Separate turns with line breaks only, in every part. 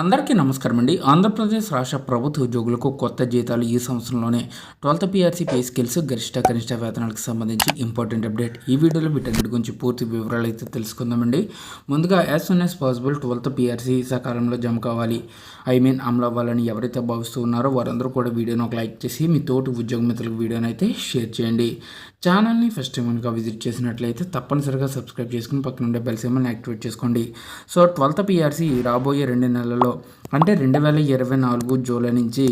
అందరికీ నమస్కారం అండి. ఆంధ్రప్రదేశ్ రాష్ట్ర ప్రభుత్వ ఉద్యోగులకు కొత్త జీతాలు ఈ సంవత్సరంలోనే ట్వెల్త్ పిఆర్సీ పే స్కిల్స్ గరిష్ట కనిష్ట వేతనాలకు సంబంధించి ఇంపార్టెంట్ అప్డేట్. ఈ వీడియోలో వీటన్నిటి గురించి పూర్తి వివరాలు అయితే తెలుసుకుందామండి. ముందుగా as soon as possible twelfth PRC సకాలంలో జమ కావాలి. ఐ మీన్ అమలు అవ్వాలని ఎవరైతే భావిస్తూ ఉన్నారో వారందరూ కూడా వీడియోని ఒక లైక్ చేసి మీ తోటి ఉద్యోగ మిత్రులకు వీడియోని అయితే షేర్ చేయండి. ఛానల్ని ఫస్ట్ టైం కనుక విజిట్ చేసినట్లయితే తప్పనిసరిగా సబ్స్క్రైబ్ చేసుకుని పక్కన ఉండే బెల్ యాక్టివేట్ చేసుకోండి. సో ట్వెల్త్ పిఆర్సీ రాబోయే రెండు నెలలు నెలల్లో అంటే రెండు వేల ఇరవై నాలుగు జూలై నుంచి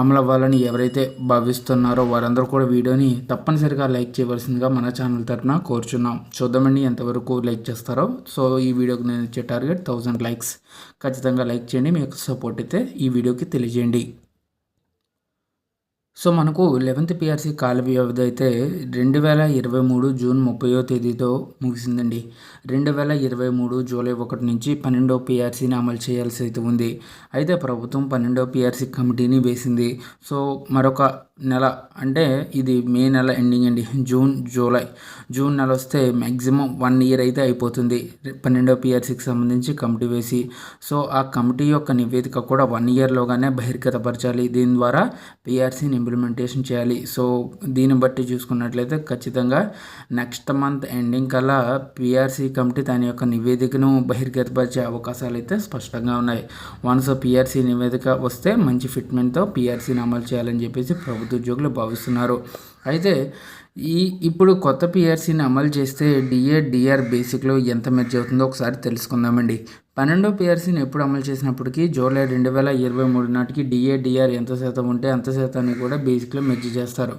అమలు అవ్వాలని ఎవరైతే భావిస్తున్నారో వారందరూ కూడా వీడియోని తప్పనిసరిగా లైక్ చేయవలసిందిగా మన ఛానల్ తరఫున కోరుచున్నాం. చూద్దామండి ఎంతవరకు లైక్ చేస్తారో. సో ఈ వీడియోకి నేను ఇచ్చే టార్గెట్ థౌజండ్ లైక్స్. ఖచ్చితంగా లైక్ చేయండి. మీ యొక్క సపోర్ట్ అయితే ఈ వీడియోకి తెలియజేయండి. సో మనకు లెవెన్త్ పిఆర్సీ కాల వ్యవధి అయితే రెండు వేల ఇరవై మూడు జూన్ ముప్పయో తేదీతో ముగిసిందండి. రెండు వేల ఇరవై మూడు జూలై ఒకటి నుంచి పన్నెండో పిఆర్సీని అమలు చేయాల్సి అయితే ఉంది. అయితే ప్రభుత్వం పన్నెండో పిఆర్సీ కమిటీని వేసింది. సో మరొక నెల అంటే ఇది మే నెల ఎండింగ్ అండి. June July. జూన్ నెల వస్తే మ్యాక్సిమం వన్ ఇయర్ అయితే అయిపోతుంది. పన్నెండో పిఆర్సీకి సంబంధించి కమిటీ వేసి. సో ఆ కమిటీ యొక్క నివేదిక కూడా వన్ ఇయర్లోగానే బహిర్గతపరచాలి. దీని ద్వారా పిఆర్సీని ఇంప్లిమెంటేషన్ చేయాలి. సో దీన్ని బట్టి చూసుకున్నట్లయితే ఖచ్చితంగా నెక్స్ట్ మంత్ ఎండింగ్ కల్లా పిఆర్సీ కమిటీ దాని యొక్క నివేదికను బహిర్గతపరిచే అవకాశాలు అయితే స్పష్టంగా ఉన్నాయి. వన్స్ పిఆర్సీ నివేదిక వస్తే మంచి ఫిట్మెంట్తో పిఆర్సీని అమలు చేయాలని చెప్పేసి ప్రభుత్వ ఉద్యోగులు భావిస్తున్నారు. అయితే ఈ ఇప్పుడు కొత్త పిఆర్సీని అమలు చేస్తే డిఏ డిఆర్ బేసిక్లో ఎంత మెర్జ్ అవుతుందో ఒకసారి తెలుసుకుందామండి. పన్నెండో పిఆర్సీని ఎప్పుడు అమలు చేసినప్పటికీ జూలై రెండు వేల ఇరవై మూడు నాటికి డిఏ డిఆర్ ఎంత శాతం ఉంటే అంత శాతాన్ని కూడా బేసిక్లో మెర్జ్ చేస్తారు.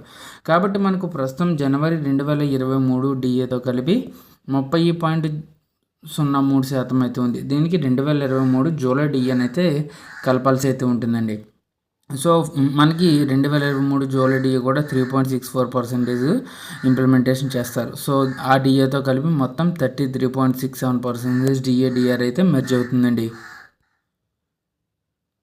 కాబట్టి మనకు ప్రస్తుతం జనవరి రెండు వేల ఇరవై మూడు డిఏతో కలిపి ముప్పై పాయింట్ సున్నా మూడు శాతం అయితే ఉంది. దీనికి రెండు వేల ఇరవై మూడు జూలై డిఎన్ అయితే కలపాల్సి అయితే ఉంటుందండి. సో మనకి రెండు వేల ఇరవై మూడు జూలై డిఏ కూడా three point six four percentage implementation చేస్తారు. సో ఆ డిఏతో కలిపి మొత్తం thirty three point six seven percentage DA DR అయితే మెర్జ్ అవుతుందండి.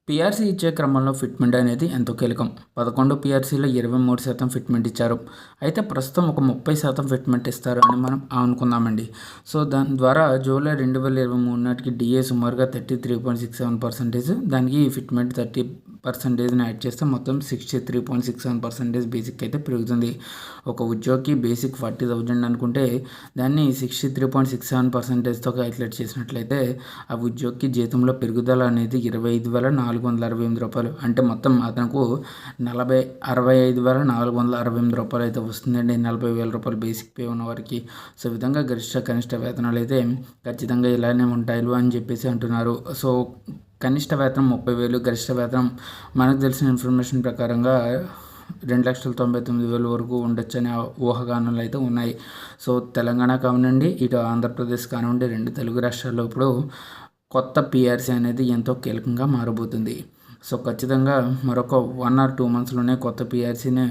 పిఆర్సీ ఇచ్చే క్రమంలో ఫిట్మెంట్ అనేది ఎంతో కీలకం. పదకొండు పిఆర్సీలో ఇరవై మూడు శాతం ఫిట్మెంట్ ఇచ్చారు. అయితే ప్రస్తుతం ఒక ముప్పై శాతం ఫిట్మెంట్ ఇస్తారు అని మనం అనుకుందామండి. సో దాని ద్వారా జూలై రెండు వేల ఇరవై మూడు నాటికి డిఏ సుమారుగా thirty three point six seven percentage దానికి ఫిట్మెంట్ థర్టీ పర్సెంటేజ్ని యాడ్ చేస్తే మొత్తం sixty three point six seven percentage basic అయితే పెరుగుతుంది. ఒక ఉద్యోగికి బేసిక్ ఫార్టీ థౌజండ్ అనుకుంటే దాన్ని sixty three point six seven పర్సెంటేజ్తో calculate చేసినట్లయితే ఆ ఉద్యోగికి జీతంలో పెరుగుదల అనేది ఇరవై ఐదు వేల నాలుగు నాలుగు వందల అరవై ఎనిమిది రూపాయలు. అంటే మొత్తం అతనికి నలభై అరవై ఐదు వేల నాలుగు వందల అరవై ఎనిమిది రూపాయలు అయితే వస్తుందండి. నలభై వేల రూపాయలు బేసిక్ పే ఉన్న వారికి. సో విధంగా గరిష్ట కనిష్ట వేతనాలు అయితే ఖచ్చితంగా ఇలానే ఉంటాయి అని చెప్పేసి అంటున్నారు. సో కనిష్ట వేతనం ముప్పై వేలు గరిష్ట వేతనం మనకు తెలిసిన ఇన్ఫర్మేషన్ ప్రకారంగా రెండు లక్షల తొంభై తొమ్మిది వేల వరకు ఉండొచ్చు అనే ఊహాగానాలు అయితే ఉన్నాయి. సో తెలంగాణ కానివ్వండి ఇటు ఆంధ్రప్రదేశ్ కానివ్వండి రెండు తెలుగు రాష్ట్రాల్లో ఇప్పుడు కొత్త పిఆర్సీ అనేది ఎంతో కీలకంగా మారబోతుంది. సో ఖచ్చితంగా మరొక వన్ ఆర్ టూ మంత్స్లోనే కొత్త పిఆర్సీని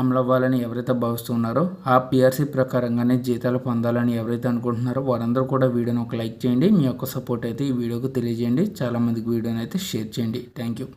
అమలు అవ్వాలని ఎవరైతే భావిస్తున్నారో ఆ పిఆర్సీ ప్రకారంగానే జీతాలు పొందాలని ఎవరైతే అనుకుంటున్నారో వారందరూ కూడా వీడియోని ఒక లైక్ చేయండి. మీ యొక్క సపోర్ట్ అయితే ఈ వీడియోకి తెలియజేయండి. చాలామందికి వీడియోని అయితే షేర్ చేయండి. Thank you